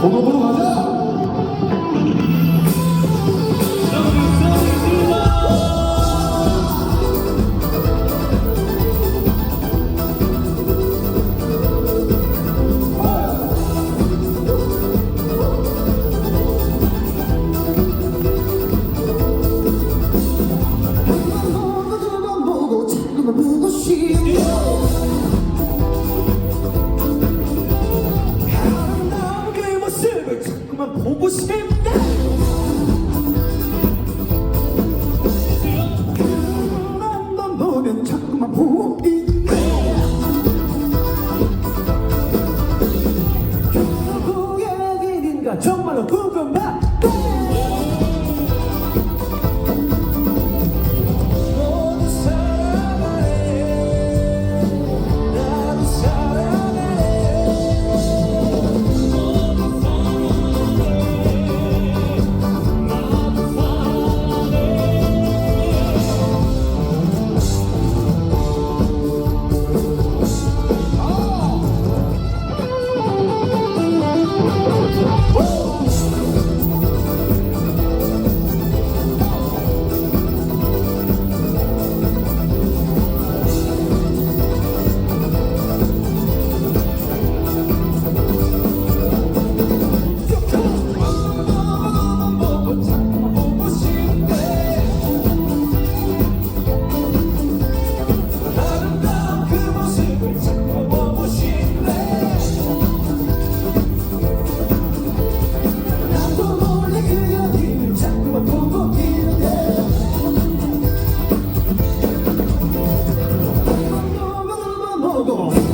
고독으로 가자. 보고 싶어 보고 싶네 그것만 보면 자꾸만 보이 todo.